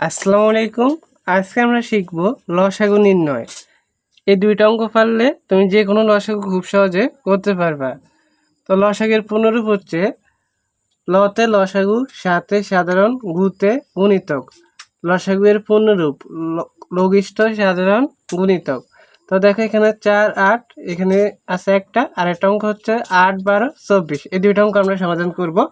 আসসালামু আলাইকুম। আজকে আমরা শিখব লসাগু নির্ণয়। এই দুইটা অঙ্ক পারলে তুমি যে কোনো লসাগু খুব সহজে করতে পারবা। তো লসাগের পুনরূপ হচ্ছে লতে লসাগু সাথে সাধারণ, গুতে গুণিতক। লসাগু এর পূর্ণরূপ, ল- লঘিষ্ঠ সাধারণ, গুণিতক। তো দেখো এখানে চার, আট, এখানে আছে একটা আর একটা অঙ্ক হচ্ছে আট, বারো, চব্বিশ। এই দুইটা অঙ্ক আমরা সমাধান করব।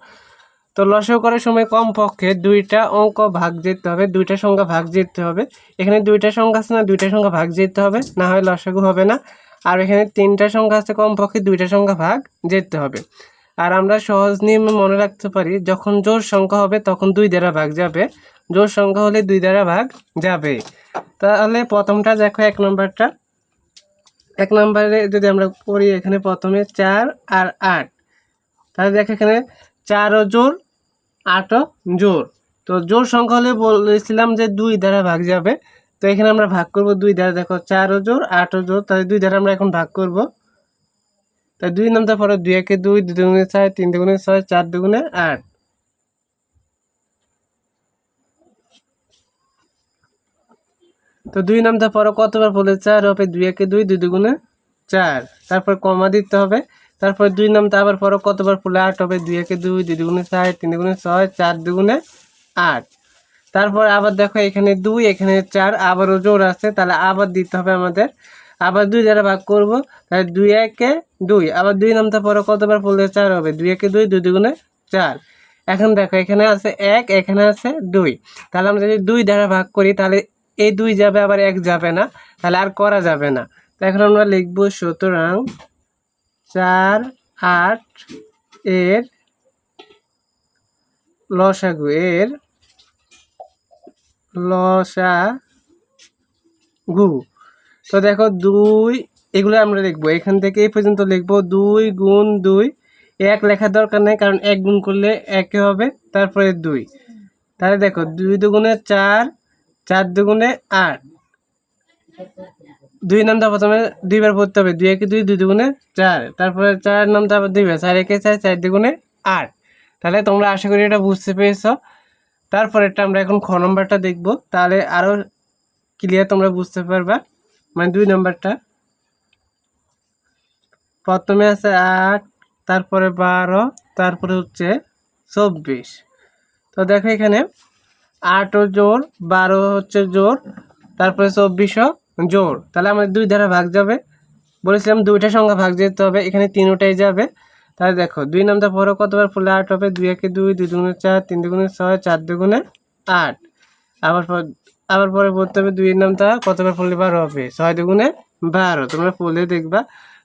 তো লসাগু করার সময় কমপক্ষে দুইটা অঙ্ক ভাগ যেতে হবে, দুইটা সংখ্যা ভাগ যেতে হবে। এখানে দুইটা সংখ্যা আছে না, দুইটা সংখ্যা ভাগ যেতে হবে, না হয় লসাগু হবে না। আর এখানে তিনটা সংখ্যা আছে, কমপক্ষে দুইটা সংখ্যা ভাগ যেতে হবে। আর আমরা সহজ নিয়মে মনে রাখতে পারি, যখন জোর সংখ্যা হবে তখন দুই দ্বারা ভাগ যাবে। জোর সংখ্যা হলে দুই দ্বারা ভাগ যাবে। তাহলে প্রথমটা দেখো এক নম্বরটা। এক নম্বরে যদি আমরা করি এখানে প্রথমে চার আর আট। তাহলে দেখো এখানে চারও জোর আটও জোর তো জোর সংখ্যা হলে বলেছিলাম যে দুই দ্বারা ভাগ যাবে। তো এখানে আমরা ভাগ করব দুই দ্বারা। দেখো চারও জোর আটও জোর তাহলে দুই দ্বারা আমরা এখন ভাগ করব। তাই দুই নামটা পরে দুই, একে দুই দুই দুগুণে ছয়, তিন দুগুণে ছয়, চার দুগুণে আট। তো দুই নামটা পরে কতবার বলে চার হবে দুই, একে দুই দুই দুগুণে চার। তারপর কমা দিতে হবে। তারপর দুই নামটা আবার পরে কতবার পড়লে আট হবে, দুই, একে দুই দুই দুগুণে চার তিন দুগুণে ছয়, চার দুগুণে আট। তারপর আবার দেখো এখানে দুই, এখানে চার, আবারও জোর আছে। তাহলে আবার দিতে হবে আমাদের। আবার দুই দ্বারা ভাগ করব, তাহলে দুই, একে দুই। আবার দুই নামটা পরে কতবার পড়লে চার হবে, দুই, একে দুই দুই দুগুণে চার। এখন দেখো, এখানে আছে এক, এখানে আছে দুই। তাহলে আমরা যদি দুই দ্বারা ভাগ করি, তাহলে এই দুই যাবে, আবার এক যাবে না। তাহলে আর করা যাবে না। তো এখন আমরা লিখব, সুতরাং চার, আট এর লসাগু এর লসাগু। তো দেখো দুই, এগুলো আমরা লিখব। এখান থেকে এই পর্যন্ত লিখব। দুই গুণ দুই, এক লেখার দরকার নেই, কারণ এক গুণ করলে একে হবে, তারপরে দুই। তাহলে দেখো দুই দুগুণে চার চার দুগুণে আট। দুই নামটা প্রথমে দুইবার পড়তে হবে। দুই একে দুই দুই দুগুণে চার। তারপরে চার নামটা আবার দুইবার, চার একে চার চার দুগুণে আট। তাহলে তোমরা আশা করি এটা বুঝতে পেরেছ। তারপরেরটা আমরা এখন খ নম্বরটা দেখব। তাহলে আরও ক্লিয়ার তোমরা বুঝতে পারবা। মানে দুই নম্বরটা। প্রথমে আছে আট, তারপরে বারো, তারপরে হচ্ছে চব্বিশ। তো দেখো এখানে আটও জোর বারো হচ্ছে জোর তারপরে চব্বিশও জোর। তাহলে আমাদের দুই দ্বারা ভাগ যাবে। বলেছিলাম দুইটা সংখ্যা ভাগ যেতে হবে, এখানে তিনটাই যাবে। তাহলে দেখো, দুই নামটা পরে কতবার পড়লে আট হবে? দুই একে দুই দুই দুগুণে চার, তিন দুগুণে ছয়, চার দুগুণে আট। আবার আবার পরে পড়তে হবে দুই নামটা কতবার পড়লে বারো হবে? ছয় দুগুণে বারো। তোমরা পড়লে দেখবা।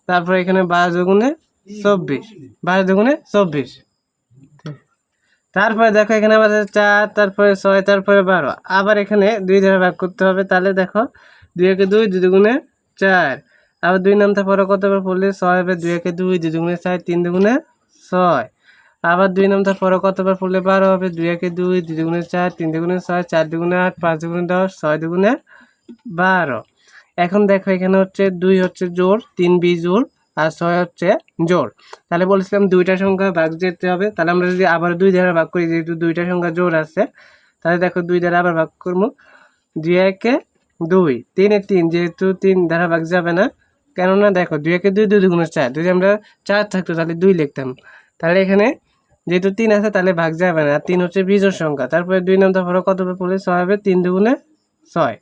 তারপরে এখানে বারো দুগুণে চব্বিশ। বারো দুগুণে চব্বিশ। তারপরে দেখো, এখানে আমাদের চার, তারপরে ছয়, তারপরে বারো। আবার এখানে দুই ধারা ভাগ করতে হবে। তাহলে দেখো দুই একে দুই দুই দুগুণে চার। আবার দুই নামটা পরে কতবার পড়লে? ছয় হবে দুই একে দুই দুই দুগুণে চার, তিন দুগুণে ছয়। আবার দুই নামটা পরে কতবার পড়লে? বারো হবে। দুই একে দুই দুই দুগুণে চার, তিন দুগুণে ছয়, চার দুগুণে আট, পাঁচ দুগুণে দশ, ছয় দুগুণে বারো। এখন দেখো এখানে হচ্ছে দুই হচ্ছে জোর তিন বি জোর আর ছয় হচ্ছে জোর তাহলে বলেছিলাম দুইটা সংখ্যা ভাগ যেতে হবে। তাহলে আমরা যদি আবার দুই দ্বারা ভাগ করি, যেহেতু দুইটা সংখ্যা জোর আছে, তাহলে দেখো দুই দ্বারা আবার ভাগ করব। দুই একে দুই। তিনে তিন যেহেতু তিন দ্বারা ভাগ যাবে না, কেননা দেখো দুই একে দুই দুই দুগুণে চার। যদি আমরা চার থাকতো, তাহলে দুই লিখতাম। তাহলে এখানে যেহেতু তিন আছে, তাহলে ভাগ যাবে না। তিন হচ্ছে বীজোর সংখ্যা। তারপরে দুই নাম তারপরে কত পড়লে ছয় হবে তিন দুগুণে ছয়।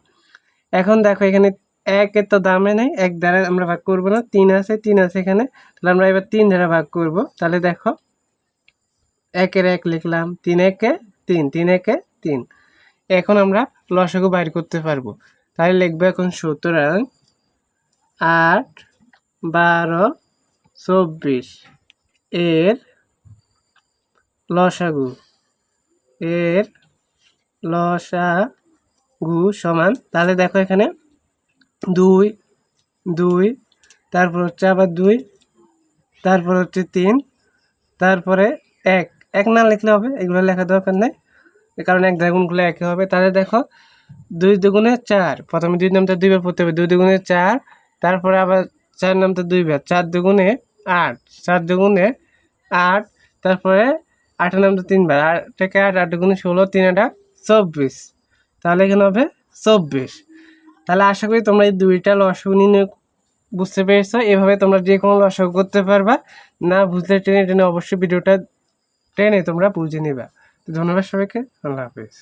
এখন দেখো এখানে একের তো দামে নেই, এক দ্বারা আমরা ভাগ করব না। তিন আছে তিন আছে এখানে। তাহলে আমরা এবার তিন দ্বারা ভাগ করব। তাহলে দেখো, একের এক লিখলাম, তিন একে তিন তিন একে তিন। এখন আমরা লসাগু বাইর করতে পারব। তাহলে লিখব এখন সুতরাং আট, বারো, চব্বিশ। এর লসাগু। এর লসাগু সমান, তাহলে দেখো এখানে দুই দুই, তারপর হচ্ছে আবার দুই, তারপর হচ্ছে তিন, তারপরে এক। এক না লিখলে হবে, এগুলো লেখা দরকার নেই, কারণ এক দ্রাগুণগুলো একই হবে। তাহলে দেখো দুই দুগুণে চার। প্রথমে দুই নামটা দুইবার পড়তে হবে, দুই দুগুণে চার, তারপরে আবার চার নামটা দুইবার চার দুগুণে আট, চার দুগুণে আট, তারপরে আটের নামটা তিনবার আট থেকে আট আট দুগুণে ষোলো, তিন আটা চব্বিশ। তাহলে এখানে হবে চব্বিশ। তাহলে আশা করি তোমরা এই দুইটা লসগু নিয়ে বুঝতে পেরেছ। এভাবে তোমরা যে কোনো লসগু করতে পারবা। না বুঝলে টেনে টেনে অবশ্যই ভিডিওটা টেনে তোমরা বুঝে নিবা। তো ধন্যবাদ সবাইকে। আল্লাহ হাফিজ।